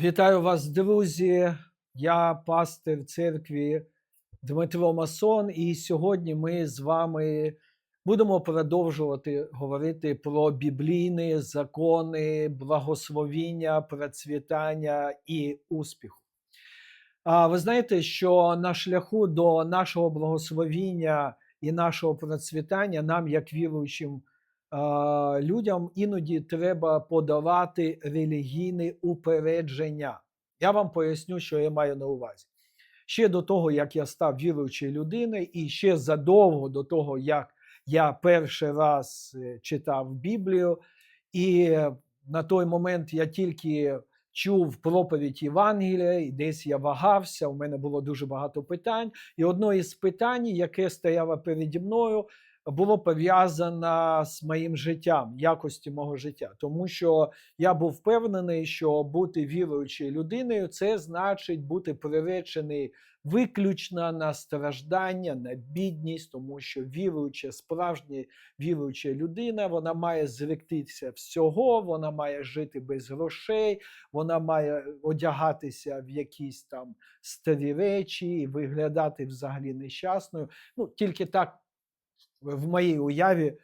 Вітаю вас, друзі. Я пастир церкві Дмитро Масон, і сьогодні ми з вами будемо продовжувати говорити про біблійні закони, благословіння, процвітання і успіху. А ви знаєте, що на шляху до нашого благословіння і нашого процвітання нам, як віруючим людям, іноді треба подавати релігійне упередження. Я вам поясню, що я маю на увазі. Ще до того, як я став віруючою людиною, і ще задовго до того, як я перший раз е, читав Біблію, і на той момент я тільки чув проповідь Євангелія, і десь я вагався. У мене було дуже багато питань. І одне із питань, яке стояло переді мною, було пов'язане з моїм життям, якості мого життя. Тому що я був впевнений, що бути віруючою людиною це значить бути приречений виключно на страждання, на бідність, тому що віруюча, справжня віруюча людина, вона має зректися всього, вона має жити без грошей, вона має одягатися в якісь там старі речі і виглядати взагалі нещасною. Ну, тільки так в моїй уяві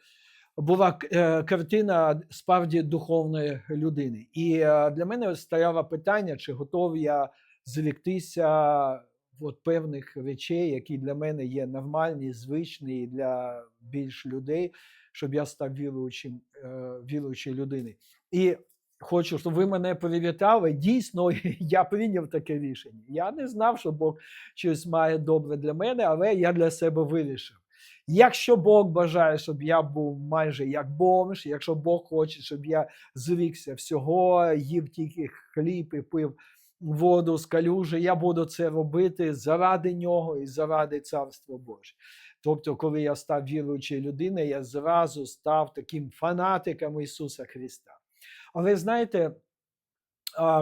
була е, картина справді духовної людини. І е, для мене стояло питання, чи готовий я зріктися от певних речей, які для мене є нормальні, звичні і для більш людей, щоб я став віруючим, е, віруючою людиною. І хочу, щоб ви мене привітали. Дійсно, я прийняв таке рішення. Я не знав, що Бог щось має добре для мене, але я для себе вирішив. Якщо Бог бажає, щоб я був майже як бомж, якщо Бог хоче, щоб я зрікся всього, їв тільки хліб і пив воду з калюжі, я буду це робити заради нього і заради Царства Боже. Тобто, коли я став віруючою людиною, я зразу став таким фанатиком Ісуса Христа. Але знаєте,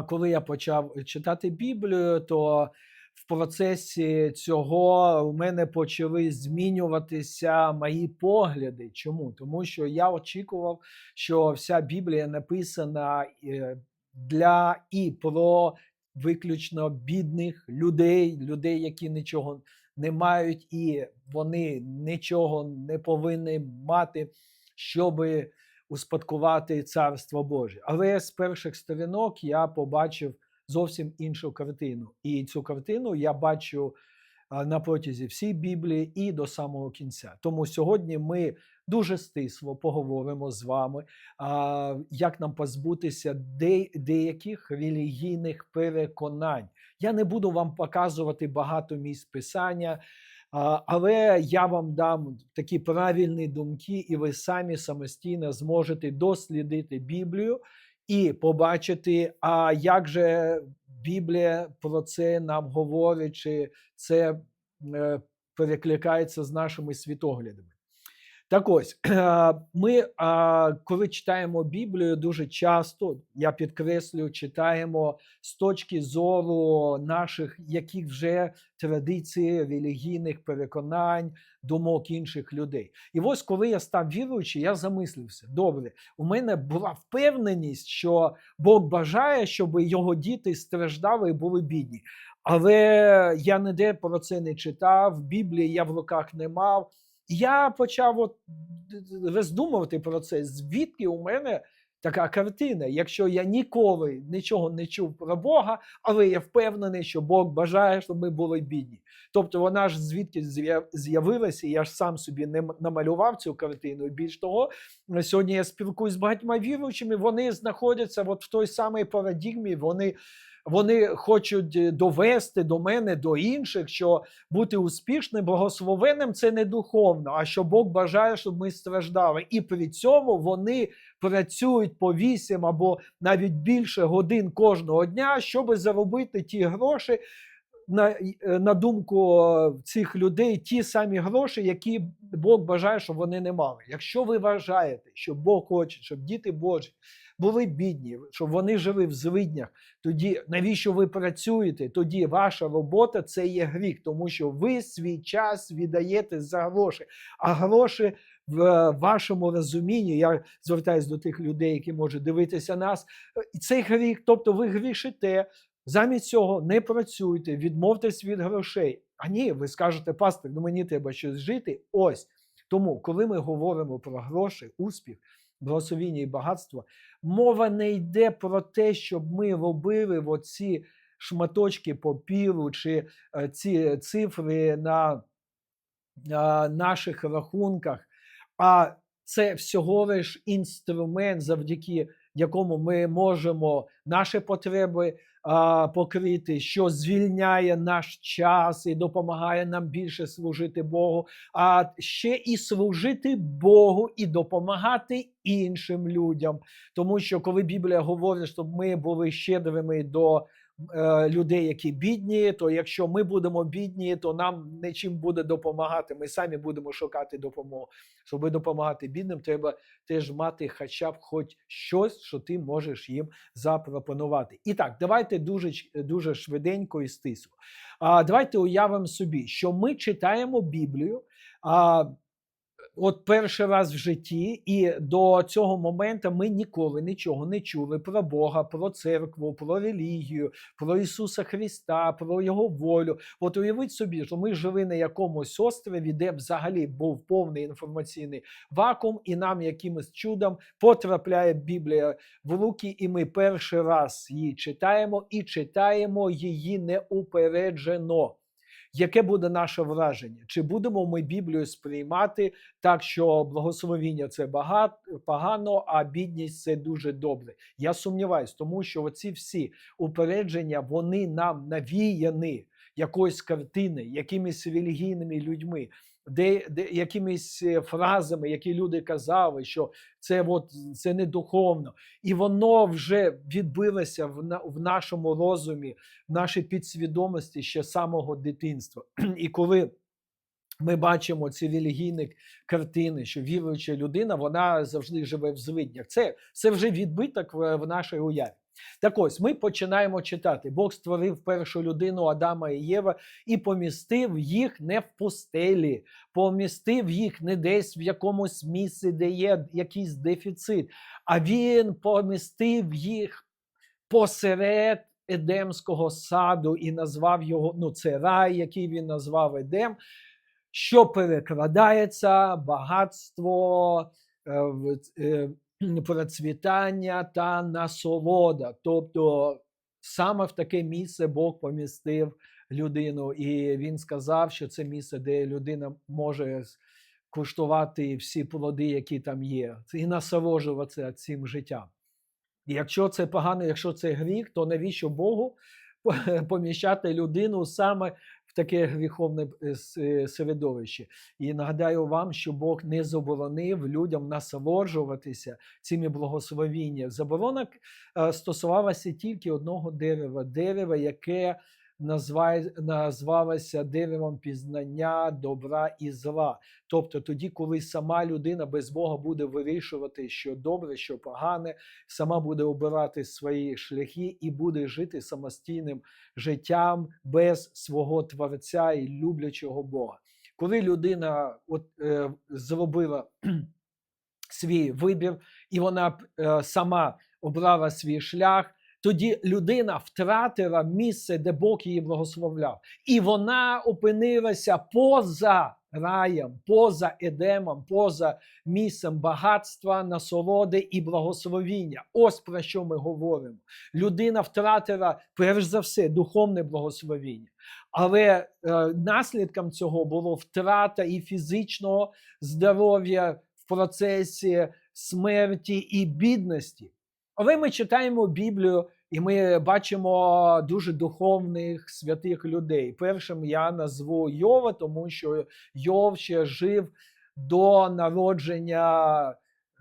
коли я почав читати Біблію, то в процесі цього у мене почали змінюватися мої погляди. Чому? Тому що я очікував, що вся Біблія написана е, для і про виключно бідних людей, людей, які нічого не мають, і вони нічого не повинні мати, щоби успадкувати царство Боже. Але з перших сторінок я побачив зовсім іншу картину. І цю картину я бачу на протязі всій Біблії і до самого кінця. Тому сьогодні ми дуже стисло поговоримо з вами, як нам позбутися деяких релігійних переконань. Я не буду вам показувати багато місць писання. Але я вам дам такі правильні думки, і ви самі самостійно зможете дослідити Біблію і побачити, а як же Біблія про це нам говорить, чи це е, перекликається з нашими світоглядами. Так ось, ми, коли читаємо Біблію, дуже часто, я підкреслюю, читаємо з точки зору наших яких вже традицій, релігійних переконань, думок інших людей. І ось коли я став віруючим, я замислився: добре, у мене була впевненість, що Бог бажає, щоб його діти страждали і були бідні. Але я ніде про це не читав, Біблії я в руках не мав. Я почав от роздумувати про це, звідки у мене така картина. Якщо я ніколи нічого не чув про Бога, але я впевнений, що Бог бажає, щоб ми були бідні. Тобто вона ж звідки з'явилася, я ж сам собі не намалював цю картину. Більш того, сьогодні я спілкуюсь з багатьма віруючими, вони знаходяться от в той самій парадігмі, вони. Вони хочуть е, довести до мене, до інших, що бути успішним, благословенним це не духовно, а що Бог бажає, щоб ми страждали. І при цьому вони працюють по 8 або навіть більше годин кожного дня, щоб заробити ті гроші. На е, на думку цих людей, ті самі гроші, які Бог бажає, щоб вони не мали. Якщо ви вважаєте, що Бог хоче, щоб діти Божі були бідні, щоб вони жили в звиднях. Тоді навіщо ви працюєте? Тоді ваша робота це є гріх, тому що ви свій час віддаєте за гроші. А гроші в вашому розумінні, я звертаюся до тих людей, які можуть дивитися нас, е, цей гріх, тобто ви грішите, замість цього не працюйте, відмовтесь від грошей. А ні, ви скажете, пастор, ну мені треба щось жити. Ось. Тому, коли ми говоримо про гроші, успіх, благословіння і багатство, мова не йде про те, щоб ми робили оці шматочки папіру чи е, ці цифри на а, наших рахунках, а це всього лиш інструмент, завдяки якому ми можемо наші потреби покрити, що звільняє наш час і допомагає нам більше служити Богу, а ще і служити Богу і допомагати іншим людям. Тому що коли Біблія говорить, щоб ми були щедрими до людей, які бідні, то якщо ми будемо бідні, то нам нічим буде допомагати. Ми самі будемо шукати допомогу. Щоб допомагати бідним, треба теж мати хоча б хоч щось, що ти можеш їм запропонувати. І так, давайте дуже, дуже швиденько і стисло. А, давайте уявимо собі, що ми читаємо Біблію. А, От перший раз в житті, і до цього моменту ми ніколи нічого не чули про Бога, про церкву, про релігію, про Ісуса Христа, про Його волю. От уявіть собі, що ми жили на якомусь острові, де взагалі був повний інформаційний вакуум, і нам якимось чудом потрапляє Біблія в руки, і ми перший раз її читаємо і читаємо її неупереджено. Яке буде наше враження? Чи будемо ми Біблію сприймати так, що благословіння це багато, погано, а бідність це дуже добре? Я сумніваюсь, тому що оці всі упередження вони нам навіяні якоїсь картини, якимись релігійними людьми, де, де якимись е, фразами, які люди казали, що це от це не духовно, і воно вже відбилося в, в нашому розумі, в нашій підсвідомості ще самого дитинства. І коли ми бачимо ці релігійні картини, що віруюча людина вона завжди живе в звиднях. Це, це вже відбиток в, в нашій уяві. Так ось ми починаємо читати. Бог створив першу людину Адама і Єва і помістив їх не в пустелі, помістив їх не десь в якомусь місці, де є якийсь дефіцит, а він помістив їх посеред Едемського саду і назвав його, ну, це рай, який він назвав Едем, що перекладається багатство, е, е, процвітання та насолода. Тобто саме в таке місце Бог помістив людину, і він сказав, що це місце, де людина може куштувати всі плоди, які там є, і насолоджуватися цим життям. Якщо це погано, якщо це гріх, то навіщо Богу поміщати людину саме таке гріховне е, е, середовище? І нагадаю вам, що Бог не заборонив людям насолоджуватися цими благословіннями. Заборона е, стосувалася тільки одного дерева, дерева, яке назває, назвалося деревом пізнання добра і зла. Тобто тоді, коли сама людина без Бога буде вирішувати, що добре, що погане, сама буде обирати свої шляхи і буде жити самостійним життям без свого творця і люблячого Бога. Коли людина от, е, зробила свій вибір, і вона е, сама обрала свій шлях, тоді людина втратила місце, де Бог її благословляв. І вона опинилася поза раєм, поза Едемом, поза місцем багатства, насолоди і благословіння. Ось про що ми говоримо. Людина втратила, перш за все, духовне благословіння. Але е, наслідком цього було втрата і фізичного здоров'я в процесі смерті і бідності. Але ми читаємо Біблію і ми бачимо дуже духовних святих людей. Першим я назву Йова, тому що Йов ще жив до народження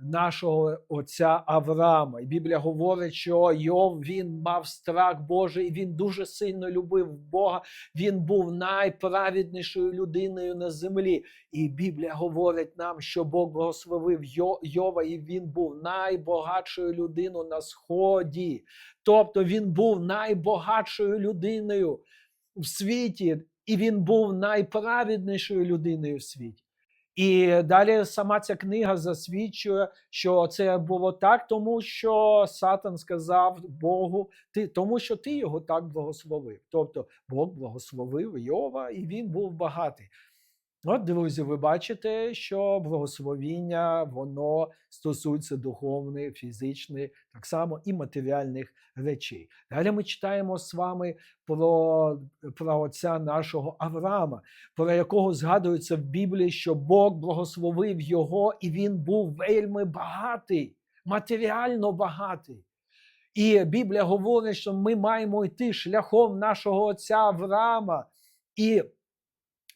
нашого отця Авраама. І Біблія говорить, що Йов він мав страх Божий, він дуже сильно любив Бога. Він був найправеднішою людиною на землі. І Біблія говорить нам, що Бог благословив Йова, і він був найбагатшою людиною на сході. Тобто він був найбагатшою людиною в світі, і він був найправеднішою людиною в світі. І далі сама ця книга засвідчує, що це було так, тому що Сатан сказав Богу, ти, тому що ти його так благословив. Тобто Бог благословив Йова, і він був багатий. От, друзі, ви бачите, що благословіння воно стосується духовних, фізичних, так само і матеріальних речей. Далі ми читаємо з вами про, про отця нашого Авраама, про якого згадується в Біблії, що Бог благословив його, і він був вельми багатий, матеріально багатий. І Біблія говорить, що ми маємо йти шляхом нашого отця Авраама. І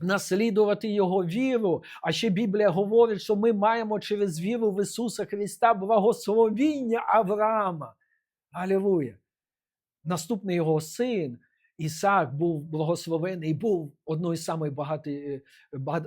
наслідувати його віру. А ще Біблія говорить, що ми маємо через віру в Ісуса Христа благословіння Авраама. Алілуя! Наступний його син. Ісаак був благословений, був одною з самих багатих,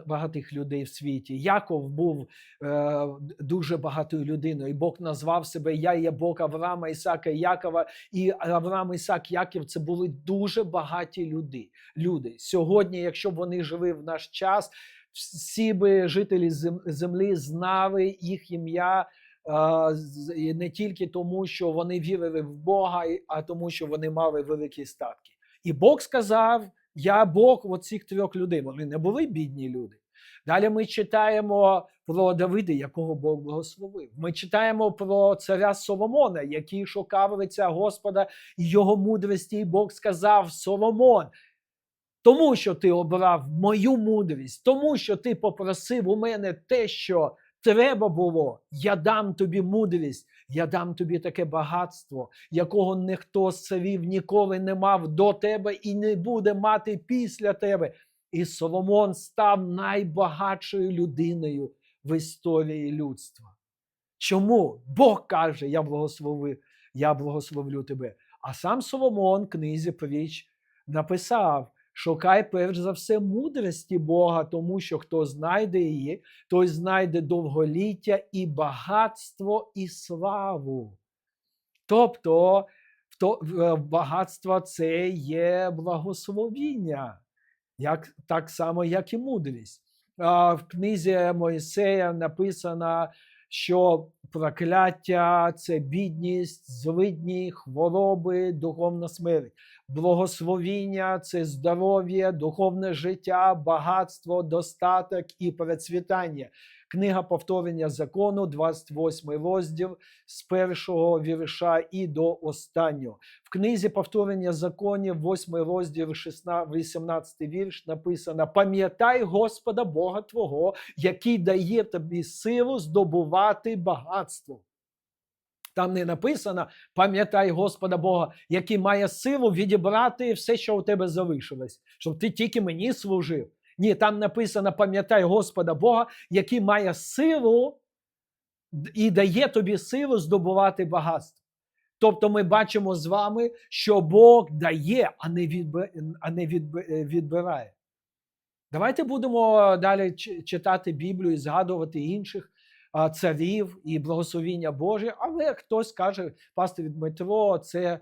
багатих людей в світі. Яков був е, дуже багатою людиною. І Бог назвав себе Я є Бог Авраама, Ісака Якова. І Авраам, Ісак, Яків це були дуже багаті люди. люди. Сьогодні, якщо б вони жили в наш час, всі би жителі землі знали їх ім'я. Не тільки тому, що вони вірили в Бога, а тому, що вони мали великі статки. І Бог сказав: Я Бог оцих трьох людей. Вони не були бідні люди. Далі ми читаємо про Давида, якого Бог благословив. Ми читаємо про царя Соломона, який шукав лиця Господа і його мудрості. І Бог сказав: Соломон. Тому що ти обрав мою мудрість, тому що ти попросив у мене те, що треба було, я дам тобі мудрість, я дам тобі таке багатство, якого ніхто з царів ніколи не мав до тебе і не буде мати після тебе. І Соломон став найбагатшою людиною в історії людства. Чому? Бог каже, я благословив, я благословлю тебе. А сам Соломон, книзі притч, написав, Шукай перш за все мудрості Бога, тому що хто знайде її, той знайде довголіття і багатство і славу. Тобто е, багатство це є благословіння, як, так само, як і мудрість. В книзі Моїсея написано, що прокляття це бідність, злидні, хвороби, духовна смерть. Благословіння це здоров'я, духовне життя, багатство, достаток і процвітання. Книга повторення закону, 28 розділ з першого вірша і до останнього. В книзі повторення законів, 8 розділ, 16, 18 вірш, написано: Пам'ятай Господа Бога Твого, який дає тобі силу здобувати багатство. Там не написано, пам'ятай Господа Бога, який має силу відібрати все, що у тебе залишилось, щоб ти тільки мені служив. Ні, там написано: пам'ятай Господа Бога, який має силу і дає тобі силу здобувати багатство. Тобто ми бачимо з вами, що Бог дає, а не відбирає. Давайте будемо далі читати Біблію і згадувати інших царів і благословіння Боже, але хтось каже, пастор Дмитро, це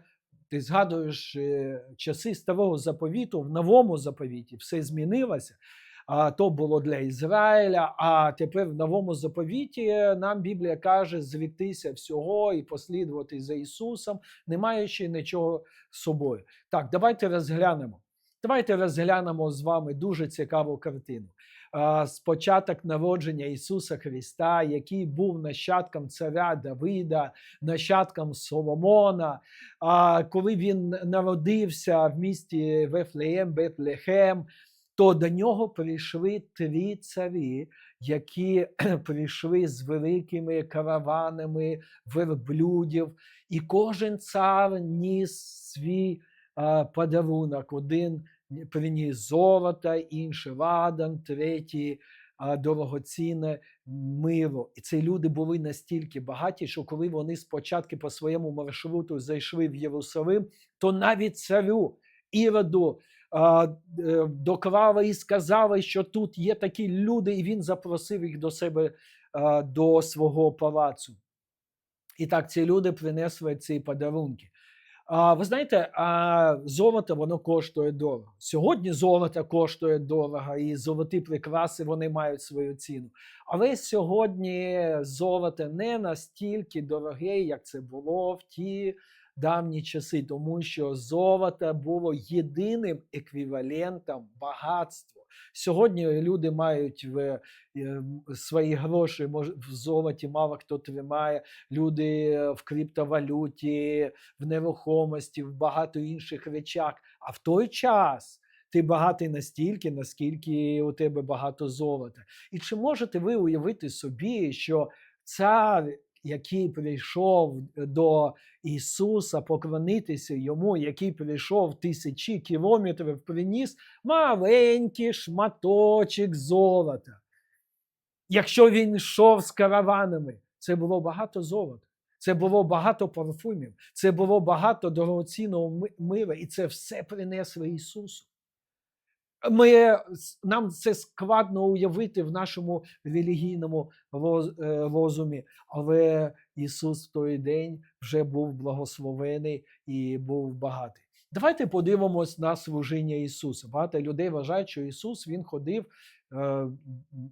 ти згадуєш е, часи старого заповіту, в новому заповіті все змінилося. А то було для Ізраїля. А тепер в новому заповіті нам Біблія каже зріктися всього і послідувати за Ісусом, не маючи нічого з собою. Так, давайте розглянемо. Давайте розглянемо з вами дуже цікаву картину спочаток народження Ісуса Христа, який був нащадком царя Давида, нащадком Соломона. Коли він народився в місті Вефлеєм, Бетлехем, то до нього прийшли три царі, які прийшли з великими караванами верблюдів, і кожен цар ніс свій подарунок. Один приніс золота, інший ладан, третій дорогоцінне миро. І ці люди були настільки багаті, що коли вони спочатку по своєму маршруту зайшли в Єрусалим, то навіть царю Іроду е, доклали і сказали, що тут є такі люди, і він запросив їх до себе до свого палацу. І так ці люди принесли ці подарунки. А, ви знаєте, а золото воно коштує дорого. Сьогодні золото коштує дорого, і золоті прикраси вони мають свою ціну. Але сьогодні золото не настільки дороге, як це було в ті давні часи, тому що золото було єдиним еквівалентом багатства. Сьогодні люди мають в е, свої гроші, в золоті мало хто тримає, люди в криптовалюті, в нерухомості, в багато інших речах. А в той час ти багатий настільки, наскільки у тебе багато золота. І чи можете ви уявити собі, що цар, який прийшов до Ісуса поклонитися йому, який прийшов тисячі кілометрів, приніс маленький шматочок золота. Якщо він йшов з караванами, це було багато золота. Це було багато парфумів, це було багато дорогоцінного мира, і це все принесли Ісусу. Ми, нам це складно уявити в нашому релігійному е, розумі, але Ісус в той день вже був благословений і був багатий. Давайте подивимось на служіння Ісуса. Багато людей вважають, що Ісус Він ходив е,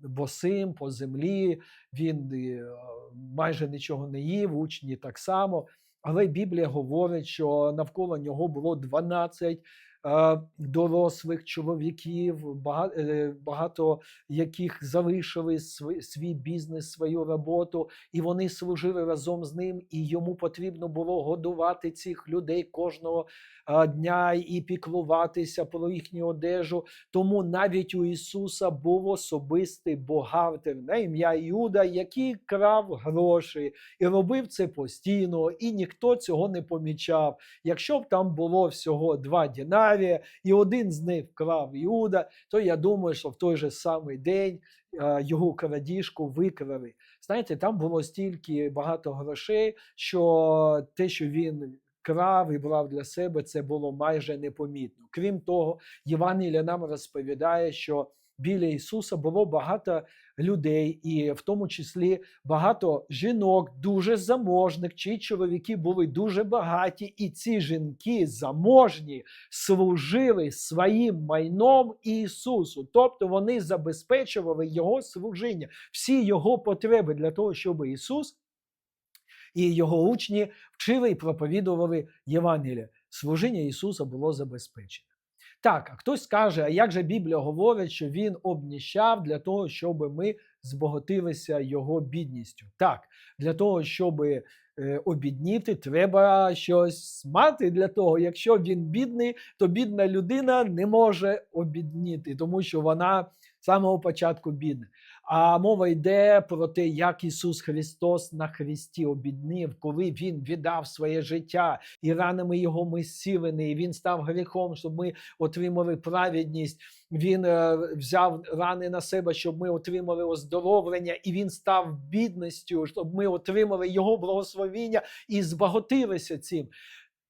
босим по землі, Він е, майже нічого не їв, учні так само. Але Біблія говорить, що навколо нього було 12 е, дорослих чоловіків, е, багато яких залишили свій, бізнес, свою роботу, і вони служили разом з ним, і йому потрібно було годувати цих людей кожного е, дня і піклуватися про їхню одежу. Тому навіть у Ісуса був особистий бухгалтер на ім'я Іуда, який крав гроші і робив це постійно, і ніхто цього не помічав. Якщо б там було всього два дінарія, і один з них вкрав Іуда, то я думаю, що в той же самий день е, його крадіжку викрали. Знаєте, там було стільки багато грошей, що те, що він крав і брав для себе, це було майже непомітно. Крім того, Євангелія нам розповідає, що біля Ісуса було багато людей, і в тому числі багато жінок, дуже заможних, чиї чоловіки були дуже багаті, і ці жінки заможні служили своїм майном Ісусу. Тобто вони забезпечували Його служіння, всі його потреби для того, щоб Ісус і його учні вчили і проповідували Євангелія. Служіння Ісуса було забезпечене. Так, а хтось скаже, а як же Біблія говорить, що він обніщав для того, щоб ми збагатилися його бідністю? Так, для того, щоб е, обідніти, треба щось мати для того. Якщо він бідний, то бідна людина не може обідніти, тому що вона з самого початку бідна. А мова йде про те, як Ісус Христос на Христі обіднив, коли Він віддав своє життя, і ранами Його ми зцілені, і Він став гріхом, щоб ми отримали праведність. Він е, взяв рани на себе, щоб ми отримали оздоровлення, і він став бідністю, щоб ми отримали його благословіння і збагатилися цим.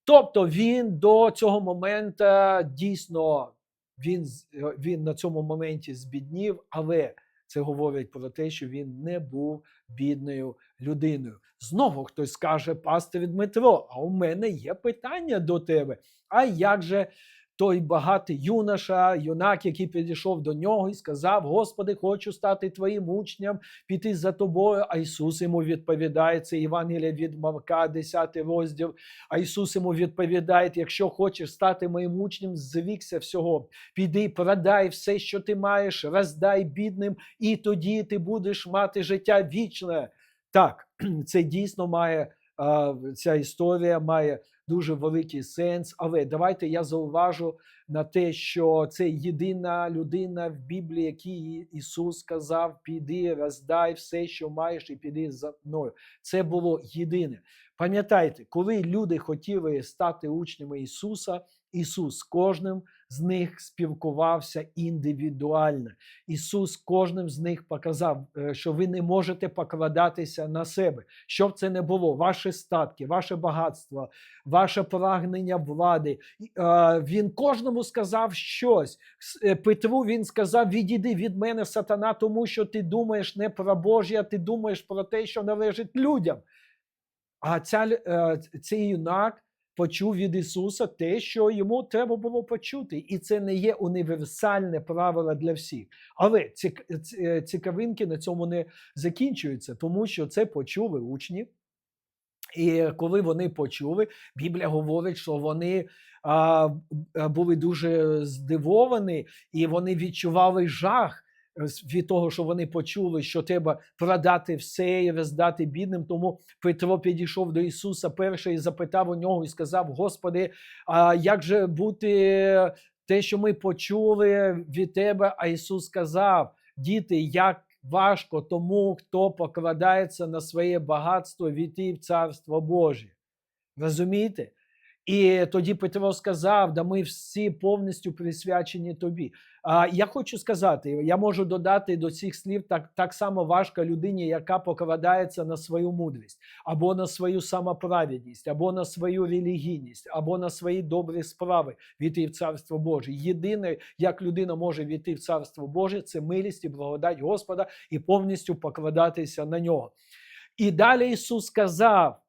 Тобто він до цього моменту дійсно він, е, він на цьому моменті збіднів, але це говорить про те, що він не був бідною людиною. Знову хтось скаже, пастир Дмитро, а у мене є питання до тебе. А як же той багатий юноша, юнак, який підійшов до нього і сказав: Господи, хочу стати твоїм учням, піти за тобою. А Ісус йому відповідає, це Євангелія від Марка, 10 розділ. А Ісус йому відповідає: якщо хочеш стати моїм учнем, звікся всього. Піди, продай все, що ти маєш, роздай бідним, і тоді ти будеш мати життя вічне. Так, це дійсно має ця історія має дуже великий сенс. Але давайте я зауважу на те, що це єдина людина в Біблії, якій Ісус сказав: піди, роздай все, що маєш, і піди за мною. Це було єдине. Пам'ятайте, коли люди хотіли стати учнями Ісуса, Ісус кожним з них спілкувався індивідуально. Ісус кожним з них показав, е, що ви не можете покладатися на себе. Що б це не було, ваші статки, ваше багатство, ваше прагнення влади. Е, Він кожному сказав щось. Е, Петру він сказав: відійди від мене, сатана, тому що ти думаєш не про Божє, ти думаєш про те, що належить людям. А ця, цей юнак почув від Ісуса те, що йому треба було почути. І це не є універсальне правило для всіх. Але цікавинки на цьому не закінчуються, тому що це почули учні. І коли вони почули, Біблія говорить, що вони а, були дуже здивовані, і вони відчували жах е, від того, що вони почули, що треба продати все і роздати бідним. Тому Петро підійшов до Ісуса перший і запитав у нього і сказав: Господи, а як же бути те, що ми почули від Тебе? А Ісус сказав: Діти, як важко тому, хто покладається на своє багатство війти в Царство Боже. Розумієте? І тоді Петро сказав: да ми всі повністю присвячені тобі. А я хочу сказати, я можу додати до цих слів так, так само важко людині, яка покладається на свою мудрість, або на свою самоправедність, або на свою релігійність, або на свої добрі справи війти в Царство Боже. Єдине, як людина може війти в Царство Боже, це милість і благодать Господа і повністю покладатися на нього. І далі Ісус сказав.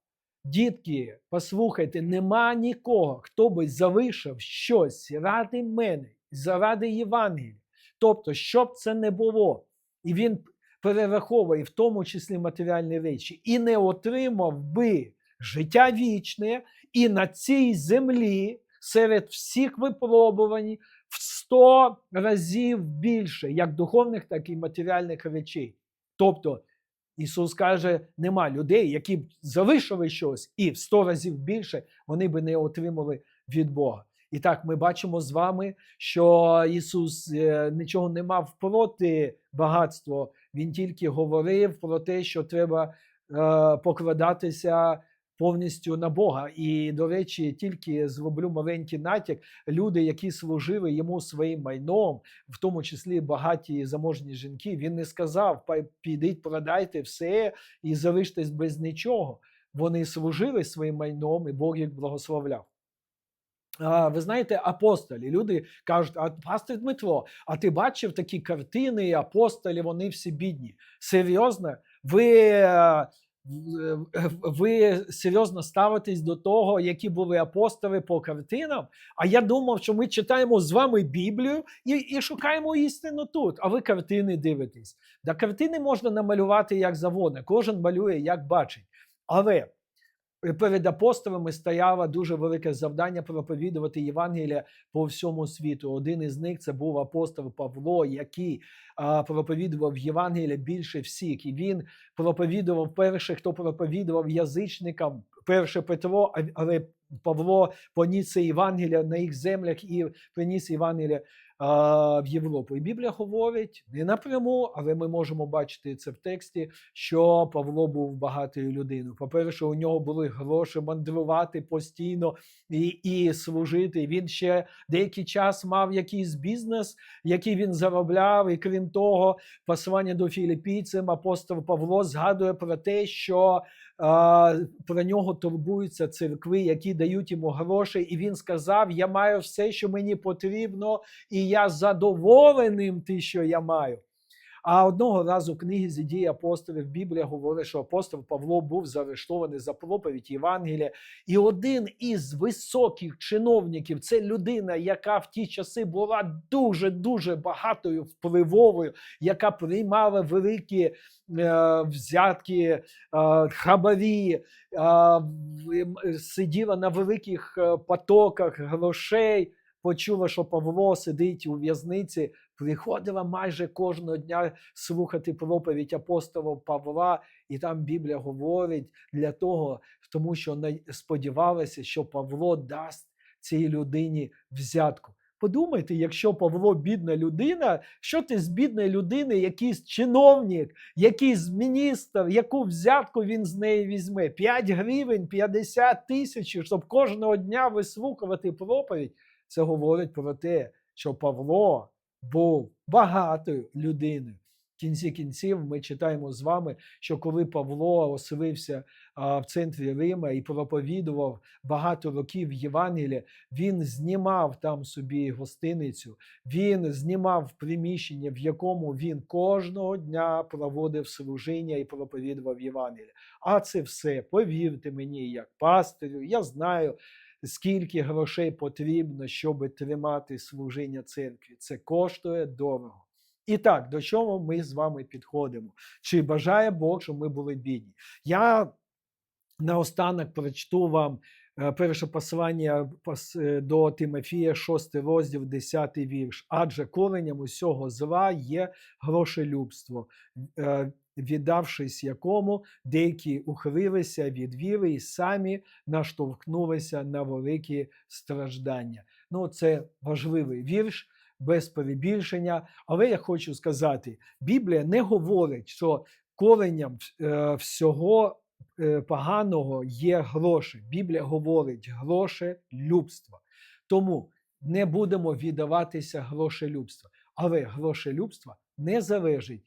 Дітки, послухайте, нема нікого, хто би залишив щось ради мене, заради Євангелія. Тобто, щоб це не було, і він перераховує в тому числі матеріальні речі, і не отримав би життя вічне, і на цій землі серед всіх випробувань в сто разів більше, як духовних, так і матеріальних речей. Тобто, Ісус каже, нема людей, які б залишили щось і в сто разів більше вони би не отримали від Бога. І так ми бачимо з вами, що Ісус е, нічого не мав проти багатства, Він тільки говорив про те, що треба е, покладатися повністю на Бога. І, до речі, тільки зроблю маленький натяк. Люди, які служили йому своїм майном, в тому числі багаті заможні жінки, він не сказав: підіть, продайте все і залиштесь без нічого. Вони служили своїм майном, і Бог їх благословляв. Ви знаєте, апостолі. Люди кажуть, а пастор Дмитро, а ти бачив такі картини, апостолі, вони всі бідні. Серйозно? Ви, ви серйозно ставитесь до того, які були апостоли по картинам? А я думав, що ми читаємо з вами Біблію і, і шукаємо істину тут, а ви картини дивитесь. Да картини можна намалювати як завгодно, кожен малює, як бачить. Але перед апостолами стояло дуже велике завдання проповідувати Євангелія по всьому світу. Один із них це був апостол Павло, який проповідував Євангелія більше всіх. І він проповідував перший, хто проповідував язичникам, перше Петро, але Павло поніс Євангелія на їх землях і приніс Євангелія в Європу. І Біблія говорить не напряму, але ми можемо бачити це в тексті, що Павло був багатою людиною. По-перше, у нього були гроші мандрувати постійно і, і служити. Він ще деякий час мав якийсь бізнес, який він заробляв. І крім того, послання до філіппійцям апостол Павло згадує про те, що про нього турбуються церкви, які дають йому гроші. І він сказав: Я маю все, що мені потрібно, і я задоволеним ти, що я маю. А одного разу в книгі дії апостолів Біблія говорить, що апостол Павло був заарештований за проповідь Євангелія. І один із високих чиновників це людина, яка в ті часи була дуже дуже багатою впливовою, яка приймала великі е, взятки, е, хабарі, е, сиділа на великих е, потоках грошей. Почула, що Павло сидить у в'язниці, приходила майже кожного дня слухати проповідь апостола Павла, і там Біблія говорить для того, тому що на- сподівалася, що Павло дасть цій людині взятку. Подумайте, якщо Павло бідна людина, що ти з бідної людини, якийсь чиновник, якийсь міністр, яку взятку він з неї візьме? 5 гривень, 50 тисяч, щоб кожного дня вислухувати проповідь. Це говорить про те, що Павло був багатою людиною. В кінці кінців ми читаємо з вами, що коли Павло оселився в центрі Рима і проповідував багато років Євангелія, він знімав там собі гостиницю, він знімав приміщення, в якому він кожного дня проводив служіння і проповідував Євангелія. А це все, повірте мені, як пастирю, я знаю скільки грошей потрібно, щоб тримати служіння церкві. Це коштує дорого. І так, до чого ми з вами підходимо? Чи бажає Бог, щоб ми були бідні? Я наостанок прочту вам е, перше послання е, до Тимофія, 6 розділ, 10 вірш. Адже коренням усього зла є грошелюбство, е, віддавшись якому деякі ухилилися від віри і самі наштовхнулися на великі страждання. Ну, це важливий вірш. Без перебільшення, але я хочу сказати, Біблія не говорить, що коренням е, всього е, поганого є гроші. Біблія говорить гроші любства. Тому не будемо віддаватися грошелюбства. Але грошелюбство не залежить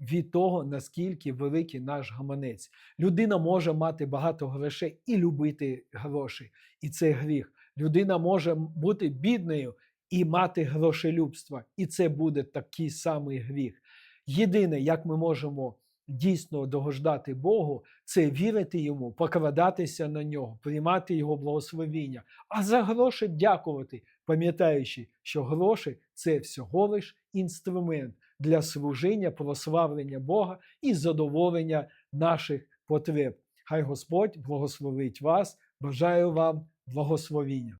від того, наскільки великий наш гаманець. Людина може мати багато грошей і любити гроші, і це гріх. Людина може бути бідною і мати грошелюбство, і це буде такий самий гріх. Єдине, як ми можемо дійсно догождати Богу, це вірити йому, покладатися на нього, приймати його благословіння, а за гроші дякувати, пам'ятаючи, що гроші це всього лиш інструмент для служіння, прославлення Бога і задоволення наших потреб. Хай Господь благословить вас. Бажаю вам благословіння.